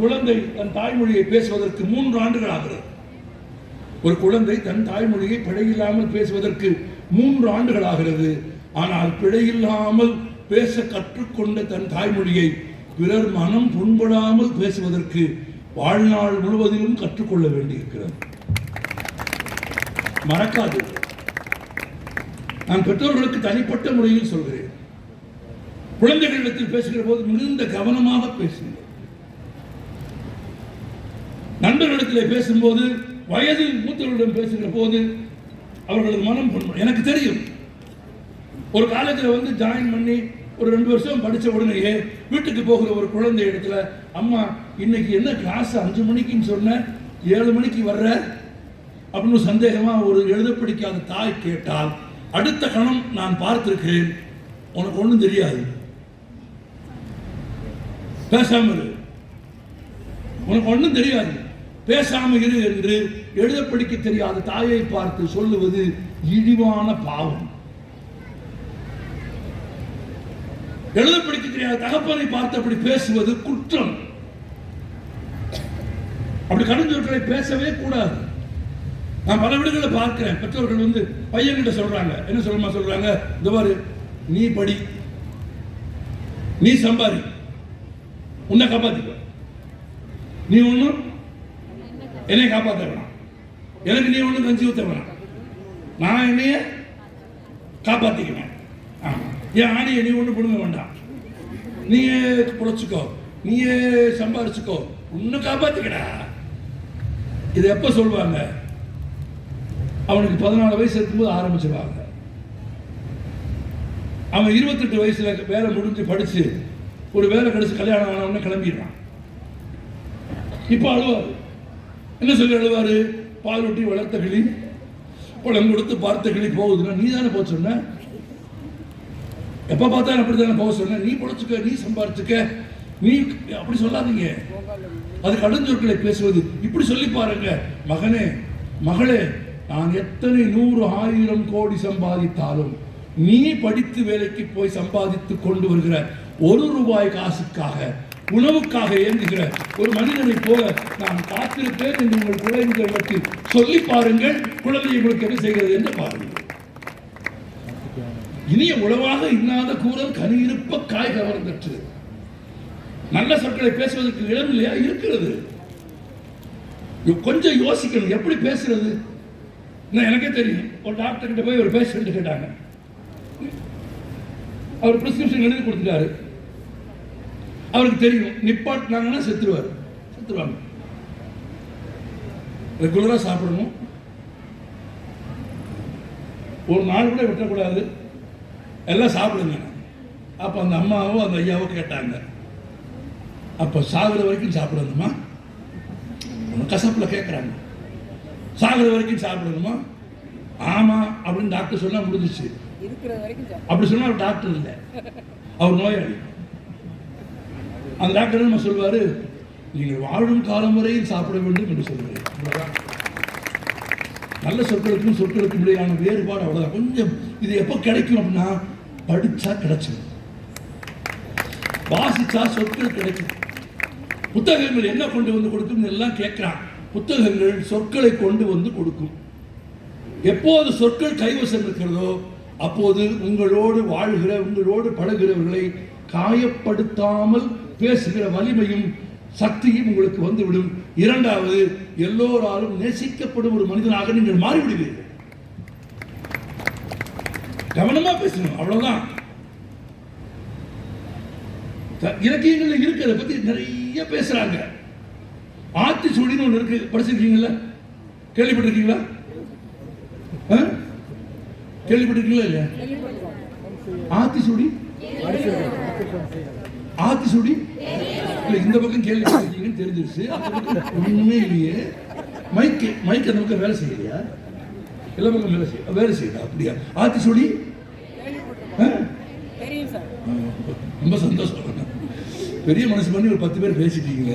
குழந்தை தன் தாய்மொழியை பேசுவதற்கு மூன்று ஆண்டுகள் ஆகிறது. ஒரு குழந்தை தன் தாய்மொழியை பிழையில்லாமல் பேசுவதற்கு மூன்று ஆண்டுகள் ஆகிறது. ஆனால் பிழையில்லாமல் பேச கற்றுக்கொண்ட தன் தாய்மொழியை பிறர் மனம் புண்படாமல் பேசுவதற்கு வாழ்நாள் முழுவதிலும் கற்றுக்கொள்ள வேண்டியிருக்கிறது. மறக்காது. நான் பெற்றோர்களுக்கு தனிப்பட்ட முறையில் சொல்கிறேன். குழந்தைகளிடத்தில் பேசுகிற போது மிகுந்த கவனமாக பேசுங்கள். நண்பர்களிடத்தில் பேசும்போது வயதில் மூத்தவர்களிடம் பேசுகிற போது அவர்களது மனம் பண்ணும் எனக்கு தெரியும். ஒரு காலேஜில் வந்து ஜாயின் பண்ணி ஒரு ரெண்டு வருஷம் படிச்ச உடனேயே வீட்டுக்கு போகிற ஒரு குழந்தை இடத்துல அம்மா இன்னைக்கு என்ன கிளாஸ் அஞ்சு மணிக்குன்னு சொன்ன? ஏழு மணிக்கு வர்ற? அப்படின்னு சந்தேகமா ஒரு எழுத பிடிக்காத தாய் கேட்டால் அடுத்த கணம் நான் பார்த்துருக்கேன் உனக்கு ஒன்றும் தெரியாது. பேசாமல் உனக்கு ஒன்றும் தெரியாது. பேசாமல் இரு என்று எழுத படிக்க தெரியாத தாயை பார்த்து சொல்லுவது இழிவான பாவம். எழுத படிக்க தெரியாத தகப்பனை பார்த்து அப்படி பேசுவது குற்றம். அப்படி கடுஞ்சொற்களை பேசவே கூடாது. நான் பல வீடுகளை பார்க்கிறேன். பெற்றோர்கள் வந்து பையன்கிட்ட சொல்றாங்க. என்ன சொல்லுமா சொல்றாங்க? இந்த மாதிரி நீ படி. நீ சம்பாதி. உன்னை காப்பாத்திக்க. நீ ஒண்ணும் என்னை காப்பாற்ற வேணாம் எனக்கு நீ ஒன்று கஞ்சி ஊற்ற வேணாம் நான் என்னைய காப்பாத்திக்குவேன் என் ஆணியை நீ ஒன்றும் கொடுங்க வேண்டாம். நீயே புழைச்சிக்கோ நீயே சம்பாரிச்சுக்கோ. உன்னை காப்பாத்திக்கடா இது எப்போ சொல்லுவாங்க அவனுக்கு பதினாலு வயசு இருக்கும்போது ஆரம்பிச்சிருவாங்க. அவன் இருபத்தெட்டு வயசுல வேலை முடிஞ்சு படிச்சு ஒரு வேலை கிடைச்சு கல்யாணம் ஆன கிளம்பிடுறான் இப்போ அழுவாரு. என்ன சொல்லி எழுவாரு பால் ஊட்டி வளர்த்த கிளி பழம் கொடுத்து பார்த்த கிளி போகுதுன்னா நீ தானே போக சொன்ன? எப்ப பார்த்தாலும் அப்படி தானே போக சொன்ன? நீ பொழைச்சுக்க நீ சம்பாரிச்சுக்க. நீ அப்படி சொல்லாதீங்க. அது கடுஞ்சொற்களை பேசுவது. இப்படி சொல்லி பாருங்க. மகனே மகளே நான் எத்தனை நூறு ஆயிரம் கோடி சம்பாதித்தாலும் நீ படித்து வேலைக்கு போய் சம்பாதித்து கொண்டு வருகிற ஒரு ரூபாய் காசுக்காக உணவுக்காக இயங்குகிற ஒரு மனிதனை போல நான் காத்திருப்பேன் என்று உங்கள் குழந்தைகளுக்கு சொல்லி பாருங்கள். குழந்தை உங்களுக்கு என்ன செய்கிறது என்று பாருங்கள். இனிய உழவாக இன்னாத கூறல் கனி இருப்ப காய் கவர்ந்தற்று நல்ல சொற்களை பேசுவதற்கு இடம் இல்லையா? இருக்கிறது. கொஞ்சம் யோசிக்கணும். எப்படி பேசுறது? நான் எனக்கே தெரியும். ஒரு டாக்டர் கிட்ட போய் ஒரு பேஷண்ட் கேட்டாங்க. அவர் பிரிஸ்கிரிப்ஷன் எழுதி கொடுத்துட்டாரு. அவருக்கு தெரியும். நிப்பாட்டினாங்கன்னா செத்துருவார். செத்துருவாங்க. ரெகுலராக சாப்பிடணும். ஒரு நாள் கூட விட்டக்கூடாது. எல்லாம் சாப்பிடுங்க. அப்போ அந்த அம்மாவோ அந்த ஐயாவோ கேட்டாங்க. அப்போ சாகுற வரைக்கும் சாப்பிடணுமா? கசப்பில் கேட்குறாங்க சாகுற வரைக்கும் சாப்பிடணுமா? ஆமாம் அப்படின்னு டாக்டர் சொன்னா முடிஞ்சிச்சு இருக்கிற வரைக்கும் சாப்பிடு. அப்படி சொன்னா அவர் டாக்டர் இல்லை. அவர் நோயாளி. அந்த டாக்டர் நம்ம சொல்வார்? நீங்கள் வாழும் காலம் வரையில் சாப்பிட வேண்டும் என்று சொல்கிறேன் அவ்வளவுதான். நல்ல சொற்களுக்கும் சொற்களுக்கும் இடையிலான வேறுபாடு அவ்வளோதான் கொஞ்சம் இது எப்போ கிடைக்கும் அப்படின்னா படிச்சா கிடைச்சிடும் வாசிச்சா சொற்கள் கிடைக்கும். புத்தகங்கள் என்ன கொண்டு வந்து கொடுக்கும் எல்லாம் கேட்கிறான். புத்தகங்கள் சொற்களை கொண்டு வந்து கொடுக்கும். எப்போது சொற்கள் கைவசம் இருக்கிறதோ அப்போது உங்களோடு வாழ்கிற உங்களோடு பழகிறவர்களை காயப்படுத்தாமல் பேசுகிற வலிமையும் சக்தியும் உங்களுக்கு வந்துவிடும். இரண்டாவது எல்லோராலும் நேசிக்கப்படும் ஒரு மனிதனாக நீங்கள் மாறிவிடுவீர்கள். கவனமா பேசணும் அவ்வளவுதான். இலக்கியங்கள்ல இருக்கிறத பத்தி நிறைய பேசுறாங்க. ஆத்திச்சூடின்னு ஒண்ணு இருக்கு. படிச்சிருக்கீங்களா கேள்விப்பட்டிருக்கீங்களா? கேள்விப்பட்டிருக்கீங்களா இல்லையா? ஆத்திச்சூடி ஆத்திச்சூடி இல்ல இந்த பக்கம் கேள்விப்பட்டிருக்கீங்கன்னு தெரிஞ்சிருச்சு. அந்த பக்கம் ஒண்ணுமே இல்லையே. மைக் மைக் அந்த பக்கம் வேலை செய்யலையா? எல்லா பக்கம் வேலை செய்ய வேலை செய்யுதா அப்படியா? ஆத்திச்சூடி ஆ? தெரியும் சார். ரொம்ப சந்தோஷம். பெரிய மனசு பண்ணி ஒரு பத்து பேர் பேசிட்டீங்க.